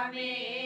নামে